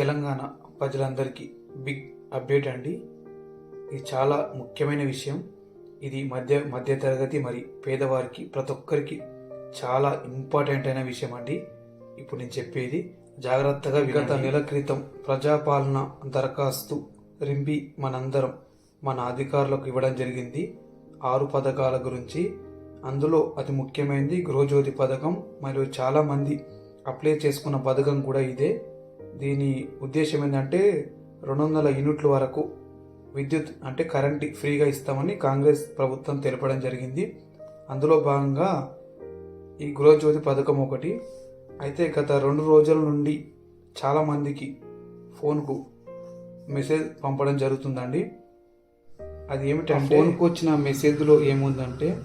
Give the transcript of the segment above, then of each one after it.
తెలంగాణ ప్రజలందరికీ big update అండి. ఇది చాలా ముఖ్యమైన విషయం. ఇది మధ్య మధ్యతరగతి మరి పేదవారికి ప్రతి ఒక్కరికి చాలా ఇంపార్టెంట్ అయిన విషయం అండి. ఇప్పుడు నేను చెప్పేది జాగ్రత్తగా గత నెల క్రితం ప్రజాపాలన దరఖాస్తు రింపి మనందరం మన అధికారులకు ఇవ్వడం జరిగింది. ఆరు పథకాల గురించి అందులో అతి ముఖ్యమైనది గృహజ్యోతి పథకం. మరియు చాలామంది అప్లై చేసుకున్న పథకం కూడా ఇదే. దీని ఉద్దేశం ఏంటంటే రెండు వందల యూనిట్ల వరకు విద్యుత్ అంటే కరెంట్ ఫ్రీగా ఇస్తామని కాంగ్రెస్ ప్రభుత్వం తెలపడం జరిగింది. అందులో భాగంగా ఈ గృహజ్యోతి పథకం ఒకటి అయితే గత రెండు రోజుల నుండి చాలామందికి ఫోన్కు మెసేజ్ పంపడం జరుగుతుందండి. అది ఏమిటంటే ఫోన్కు వచ్చిన మెసేజ్లో ఏముందంటే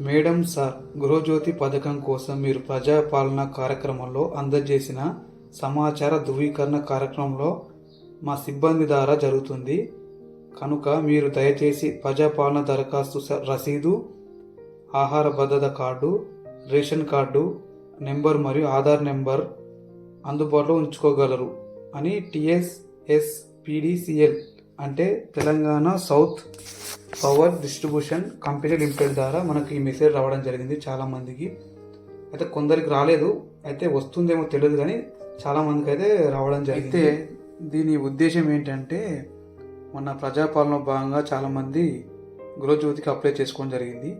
మేడం సార్ గృహజ్యోతి పథకం కోసం మీరు ప్రజాపాలన కార్యక్రమంలో అందజేసిన సమాచార ధృవీకరణ కార్యక్రమంలో మా సిబ్బంది ద్వారా జరుగుతుంది. కనుక మీరు దయచేసి ప్రజాపాలన దరఖాస్తు స- రసీదు ఆహార భద్రత కార్డు రేషన్ కార్డు నెంబర్ మరియు ఆధార్ నెంబర్ అందుబాటులో ఉంచుకోగలరు అని టిఎస్ఎస్పిడిసిఎల్ అంటే Telangana south power distribution company limited ద్వారా మనకి ఈ మెసేజ్ రావడం జరిగింది. చాలామందికి అయితే కొందరికి రాలేదు. అయితే వస్తుందేమో తెలియదు కానీ చాలా మందికి అయితే రావడం జరిగింది. అయితే దీని ఉద్దేశం ఏంటంటే మన ప్రజాపాలన భాగంగా చాలామంది గృహజ్యోతికి అప్లై చేసుకోవడం జరిగింది.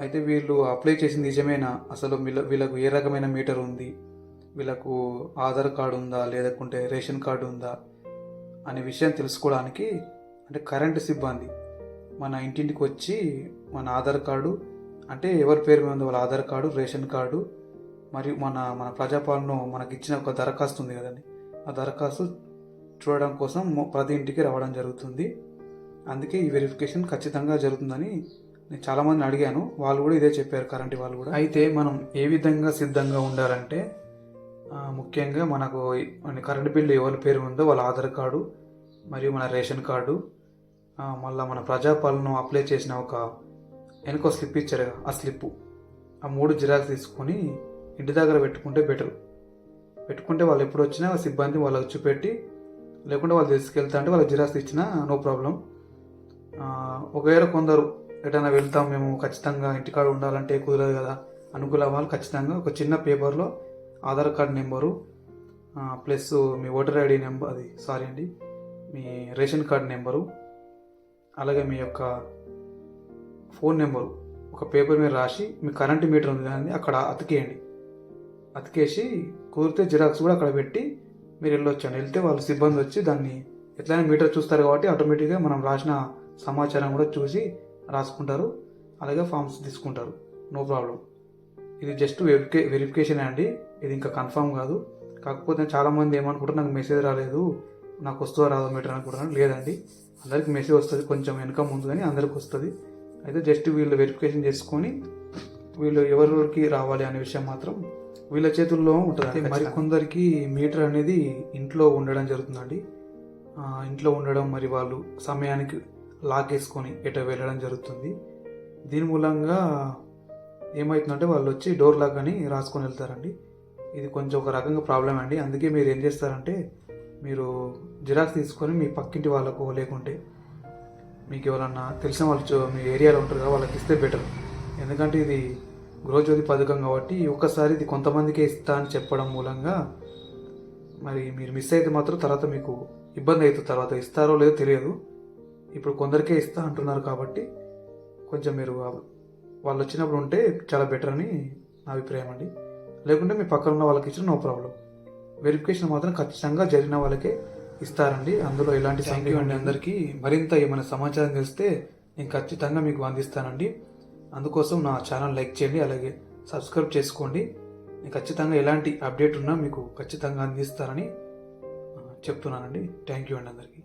అయితే వీళ్ళు అప్లై చేసింది నిజమేనా? అసలు వీళ్ళ వీళ్ళకు ఏ రకమైన మీటర్ ఉంది? వీళ్ళకు ఆధార్ కార్డు ఉందా? లేదకుంటే రేషన్ కార్డు ఉందా? అనే విషయం తెలుసుకోవడానికి అంటే కరెంటు సిబ్బంది మన ఇంటింటికి వచ్చి మన ఆధార్ కార్డు అంటే ఎవరి పేరు మీద వాళ్ళ ఆధార్ కార్డు రేషన్ కార్డు మరియు మన మన ప్రజాపాలన మనకి ఇచ్చిన ఒక దరఖాస్తు ఉంది కదండి. ఆ దరఖాస్తు చూడడం కోసం ప్రతి ఇంటికి రావడం జరుగుతుంది. అందుకే ఈ వెరిఫికేషన్ ఖచ్చితంగా జరుగుతుందని నేను చాలామందిని అడిగాను. వాళ్ళు కూడా ఇదే చెప్పారు కరెంట్ వాళ్ళు కూడా. అయితే మనం ఏ విధంగా సిద్ధంగా ఉండాలంటే ముఖ్యంగా మనకు కరెంట్ బిల్లు ఎవరి పేరు ఉందో వాళ్ళ ఆధార్ కార్డు మరియు మన రేషన్ కార్డు మళ్ళీ మన ప్రజాపాలన అప్లై చేసిన ఒక వెనక స్లిప్ ఇచ్చారు ఆ స్లిప్ ఆ మూడు జిరాక్స్ తీసుకొని ఇంటి దగ్గర పెట్టుకుంటే బెటర్ పెట్టుకుంటే వాళ్ళు ఎప్పుడు వచ్చినా సిబ్బంది వాళ్ళకి చూపెట్టి లేకుంటే వాళ్ళు తీసుకెళ్తా అంటే వాళ్ళకి జిరాక్స్ ఇచ్చినా నో ప్రాబ్లం ఒకవేళ కొందరు ఎటైనా వెళ్తాం మేము ఖచ్చితంగా ఇంటికాడ ఉండాలంటే కుదరదు కదా అనుకూల వాళ్ళు ఖచ్చితంగా ఒక చిన్న పేపర్లో ఆధార్ కార్డ్ నెంబరు ప్లస్ మీ ఓటర్ ఐడి నెంబర్ అది సారీ అండి మీ రేషన్ కార్డ్ నెంబరు అలాగే మీ యొక్క ఫోన్ నెంబరు ఒక పేపర్ మీద రాసి మీ కరెంట్ మీటర్ ఉంది కానీ అక్కడ అతికేయండి. అతికేసి కుదిరితే జిరాక్స్ కూడా అక్కడ పెట్టి మీరు వెళ్ళొచ్చండి. వెళ్తే వాళ్ళు సిబ్బంది వచ్చి దాన్ని ఎట్లయినా మీటర్ చూస్తారు కాబట్టి ఆటోమేటిక్గా మనం రాసిన సమాచారం కూడా చూసి రాసుకుంటారు. అలాగే ఫామ్స్ తీసుకుంటారు. No problem. ఇది జస్ట్ వెరిఫికే వెరిఫికేషన్ అండి. ఇది ఇంకా కన్ఫర్మ్ కాదు. కాకపోతే చాలామంది ఏమనుకుంటారు నాకు మెసేజ్ రాలేదు నాకు వస్తుందో రాదో మీటర్? అనుకుంటున్నాను లేదండి. అందరికి మెసేజ్ వస్తుంది. కొంచెం వెనక ముందు కానీ అందరికి వస్తుంది. అయితే జస్ట్ వీళ్ళు వెరిఫికేషన్ చేసుకొని వీళ్ళు ఎవరికి రావాలి అనే విషయం మాత్రం వీళ్ళ చేతుల్లో ఉంటుంది. మరి కొందరికి మీటర్ అనేది ఇంట్లో ఉండడం జరుగుతుందండి. ఇంట్లో ఉండడం మరి వాళ్ళు సమయానికి లాక్ వేసుకొని ఎట వెళ్ళడం జరుగుతుంది. దీని మూలంగా ఏమవుతుందంటే వాళ్ళు వచ్చి డోర్ లాక్ అని రాసుకొని వెళ్తారండి. ఇది కొంచెం ఒక రకంగా ప్రాబ్లం అండి. అందుకే మీరు ఏం చేస్తారంటే మీరు జిరాక్స్ తీసుకొని మీ పక్కింటి వాళ్ళకు లేకుంటే మీకు ఎవరన్నా తెలిసిన వాళ్ళు చూ- మీ ఏరియాలో ఉంటారు కదా వాళ్ళకి ఇస్తే బెటర్ ఎందుకంటే ఇది గృహజ్యోతి పథకం కాబట్టి ఒక్కసారి ఇది కొంతమందికే ఇస్తా అని చెప్పడం మూలంగా మరి మీరు మిస్ అయితే మాత్రం తర్వాత మీకు ఇబ్బంది అవుతుంది. తర్వాత ఇస్తారో లేదో తెలియదు. ఇప్పుడు కొందరికే ఇస్తా అంటున్నారు కాబట్టి కొంచెం మీరు వాళ్ళు వచ్చినప్పుడు ఉంటే చాలా బెటర్ అని నా అభిప్రాయం అండి. లేకుంటే మీ పక్కన ఉన్న వాళ్ళకి ఇచ్చిన నో ప్రాబ్లం వెరిఫికేషన్ మాత్రం ఖచ్చితంగా జరిగిన వాళ్ళకే ఇస్తారండి. అందులో ఎలాంటి సంఖ్య అండి. అందరికీ మరింత ఏమైనా సమాచారం తెలిస్తే నేను ఖచ్చితంగా మీకు అందిస్తానండి. అందుకోసం నా ఛానల్ లైక్ చేయండి అలాగే సబ్స్క్రైబ్ చేసుకోండి. నేను ఖచ్చితంగా ఎలాంటి అప్డేట్ ఉన్నా మీకు ఖచ్చితంగా అందిస్తానని చెప్తున్నానండి. థ్యాంక్ యూ అండి అందరికీ.